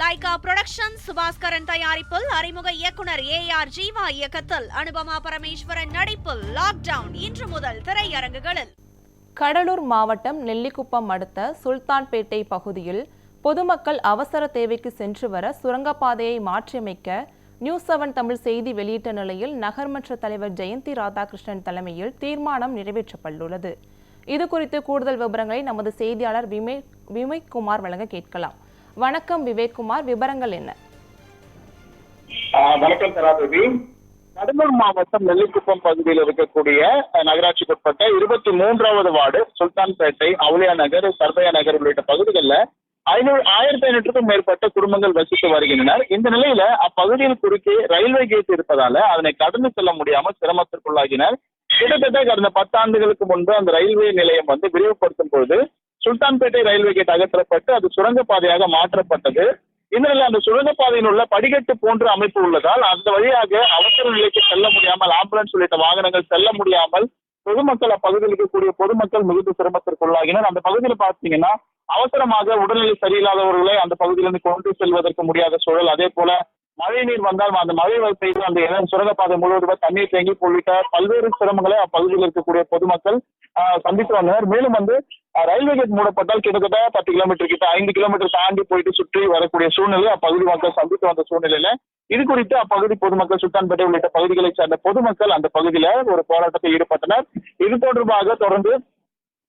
Lyca production Subaskaran தயாரிப்பில் அறிமுக இயக்குனர் ஏ ஆர் ஜீவா இயக்கத்தில் அனுபமா பரமேஸ்வரன் நடிப்பில் லாக்டவுன் இன்று முதல் திரையரங்குகளில் கடலூர் மாவட்டம் நெல்லிக்குப்பம் அடுத்த சுல்தான்பேட்டை பகுதியில் பொதுமக்கள் அவசர தேவைக்கு சென்று வர சுரங்கப்பாதையை மாற்றியமைக்க நியூஸ் செவன் தமிழ் செய்தி வெளியிட்ட நிலையில் நகர்மன்ற தலைவர் ஜெயந்தி ராதாகிருஷ்ணன் தலைமையில் தீர்மானம் நிறைவேற்றப்பட்டுள்ளது. இது குறித்து கூடுதல் விவரங்களை நமது செய்தியாளர் விமே விமய்குமார் வழங்க கேட்கலாம். வணக்கம் விவேக்குமார் விவரங்கள் என்ன? வணக்கம் தராதேவி கடலூர் மாவட்டம் நெல்லிக்குப்பம் பகுதியில் இருக்கக்கூடிய நகராட்சிக்குட்பட்ட இருபத்தி மூன்றாவது வார்டு சுல்தான்பேட்டை அவுலியா நகர் சர்பயா நகர் உள்ளிட்ட பகுதிகளில் ஐநூறு ஆயிரத்தி ஐநூற்றுக்கும் மேற்பட்ட குடும்பங்கள் வசித்து வருகின்றனர். இந்த நிலையில அப்பகுதியில் குறுக்கே ரயில்வே கேட் இருப்பதால அதனை கடந்து செல்ல முடியாமல் சிரமத்திற்குள்ளாகினர். கிட்டத்தட்ட கடந்த பத்தாண்டுகளுக்கு முன்பு அந்த ரயில்வே நிலையம் வந்து விரிவுபடுத்தும் பொழுது சுல்தான்பேட்டை ரயில்வே கேட் அகற்றப்பட்டு அது சுரங்கப்பாதையாக மாற்றப்பட்டது. இந்த அந்த சுரங்கப்பாதையில் உள்ள படிக்கட்டு போன்ற அமைப்பு உள்ளதால் அந்த வழியாக அவசர நிலைக்கு செல்ல முடியாமல் ஆம்புலன்ஸ் உள்ளிட்ட வாகனங்கள் செல்ல முடியாமல் பொதுமக்கள் அப்பகுதியில் இருக்கக்கூடிய பொதுமக்கள் மிகுந்த சிரமத்திற்குள்ளாகினர். அந்த பகுதியில் பார்த்தீங்கன்னா அவசரமாக உடல்நிலை சரியில்லாதவர்களை அந்த பகுதியிலிருந்து கொண்டு செல்வதற்கு முடியாத சூழல். அதே போல மழை நீர் வந்தால் அந்த மழை பெய்து அந்த இடம் சுரங்கப்பாதை முழுவதும் தண்ணீர் தேங்கி உள்ளிட்ட பல்வேறு சிரமங்களை அப்பகுதியில் இருக்கக்கூடிய பொதுமக்கள் ஆஹ், சந்தித்து வந்தனர். மேலும் வந்து ரயில்வே கேட் மூடப்பட்டால் கிட்டத்தட்ட பத்து கிலோமீட்டர் கிட்ட ஐந்து கிலோமீட்டர் தாண்டி போயிட்டு சுற்றி வரக்கூடிய சூழ்நிலை அப்பகுதி மக்கள் சந்தித்து வந்த சூழ்நிலையில இது குறித்து அப்பகுதி பொதுமக்கள் சுல்தான்பேட்டை உள்ளிட்ட பகுதிகளைச் சேர்ந்த பொதுமக்கள் அந்த பகுதியில ஒரு போராட்டத்தில் ஈடுபட்டனர். இது தொடர்பாக தொடர்ந்து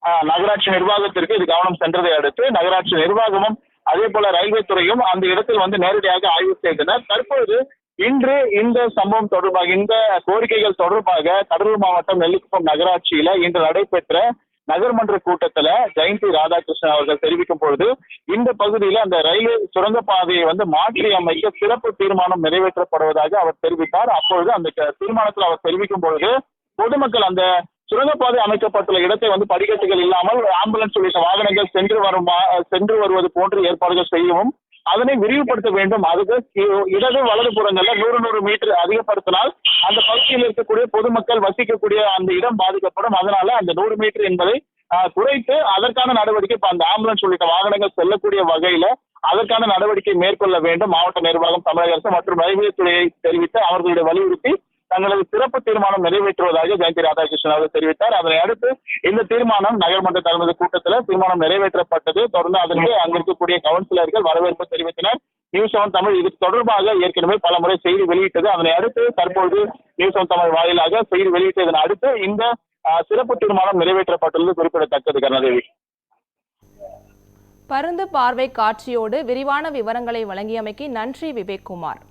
ஆஹ், நகராட்சி நிர்வாகத்திற்கு இது கவனம் சென்றதை அடுத்து நகராட்சி நிர்வாகமும் அதே போல ரயில்வே துறையும் அந்த இடத்தில் வந்து நேரடியாக ஆய்வு செய்தனர். தற்பொழுது இன்று இந்த சம்பவம் தொடர்பாக இந்த கோரிக்கைகள் தொடர்பாக கடலூர் மாவட்டம் நெல்லிக்குப்பம் நகராட்சியில இன்று நடைபெற்ற நகர்மன்ற கூட்டத்துல ஜெயந்தி ராதாகிருஷ்ணன் அவர்கள் தெரிவிக்கும் பொழுது இந்த பகுதியில அந்த ரயில்வே சுரங்கப்பாதையை வந்து மாற்றி அமைக்க சிறப்பு தீர்மானம் நிறைவேற்றப்படுவதாக அவர் தெரிவித்தார். அப்பொழுது அந்த தீர்மானத்தில் அவர் தெரிவிக்கும் பொழுது பொதுமக்கள் அந்த சுரங்கப்பாதை அமைக்கப்பட்டுள்ள இடத்தை வந்து படிக்கட்டுகள் இல்லாமல் ஆம்புலன்ஸ் உள்ளிட்ட வாகனங்கள் சென்று வரும் சென்று வருவது போன்ற ஏற்பாடுகள் செய்யவும் அதனை விரிவுபடுத்த வேண்டும். அதுக்கு இடது வலது புறங்கள்ல நூறு நூறு மீட்டர் அதிகப்படுத்தினால் அந்த பகுதியில் இருக்கக்கூடிய பொதுமக்கள் வசிக்கக்கூடிய அந்த இடம் பாதிக்கப்படும். அதனால அந்த நூறு மீட்டர் என்பதை குறைத்து அதற்கான நடவடிக்கை இப்ப அந்த ஆம்புலன்ஸ் உள்ளிட்ட வாகனங்கள் செல்லக்கூடிய வகையில அதற்கான நடவடிக்கை மேற்கொள்ள வேண்டும். மாவட்ட நிர்வாகம் தமிழக அரசு மற்றும் ரயில்வே துறையை தெரிவித்து அவர்களுடைய வலியுறுத்தி தங்களது சிறப்பு தீர்மானம் நிறைவேற்றுவதாக ஜெயந்தி ராதாகிருஷ்ணன் அவர்கள் தெரிவித்தார். அதனை அடுத்து இந்த தீர்மானம் நகர்மன்ற தலைமை கூட்டத்தில் தீர்மானம் நிறைவேற்றப்பட்டது. தொடர்ந்து அதற்கு அங்க இருக்கக்கூடிய கவுன்சிலர்கள் வரவேற்பு தெரிவித்தனர். நியூஸ் செவன் தமிழ் இது தொடர்பாக ஏற்கனவே பல முறை செய்தி வெளியிட்டது. அதனை அடுத்து தற்பொழுது நியூஸ் செவன் தமிழ் வாயிலாக செய்தி வெளியிட்டதன் அடுத்து இந்த சிறப்பு தீர்மானம் நிறைவேற்றப்பட்டுள்ளது குறிப்பிடத்தக்கது கருணாதேவி. பருந்து பார்வை காட்சியோடு விரிவான விவரங்களை வழங்கியமைக்கு நன்றி விவேக் குமார்.